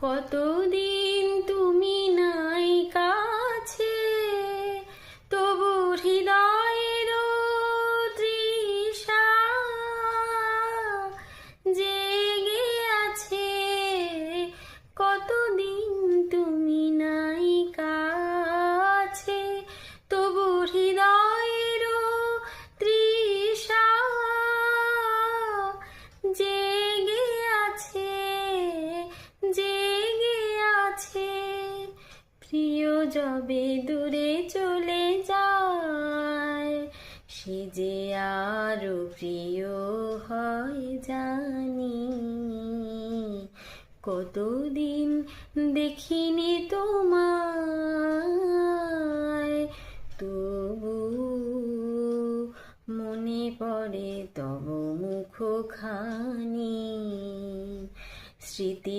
কতদিন যবে দূরে চলে যায়, সে যে আরও প্রিয় হয় জানি। কতদিন দেখিনি তোমায়, তবু মনে পড়ে তব মুখখানি। স্মৃতি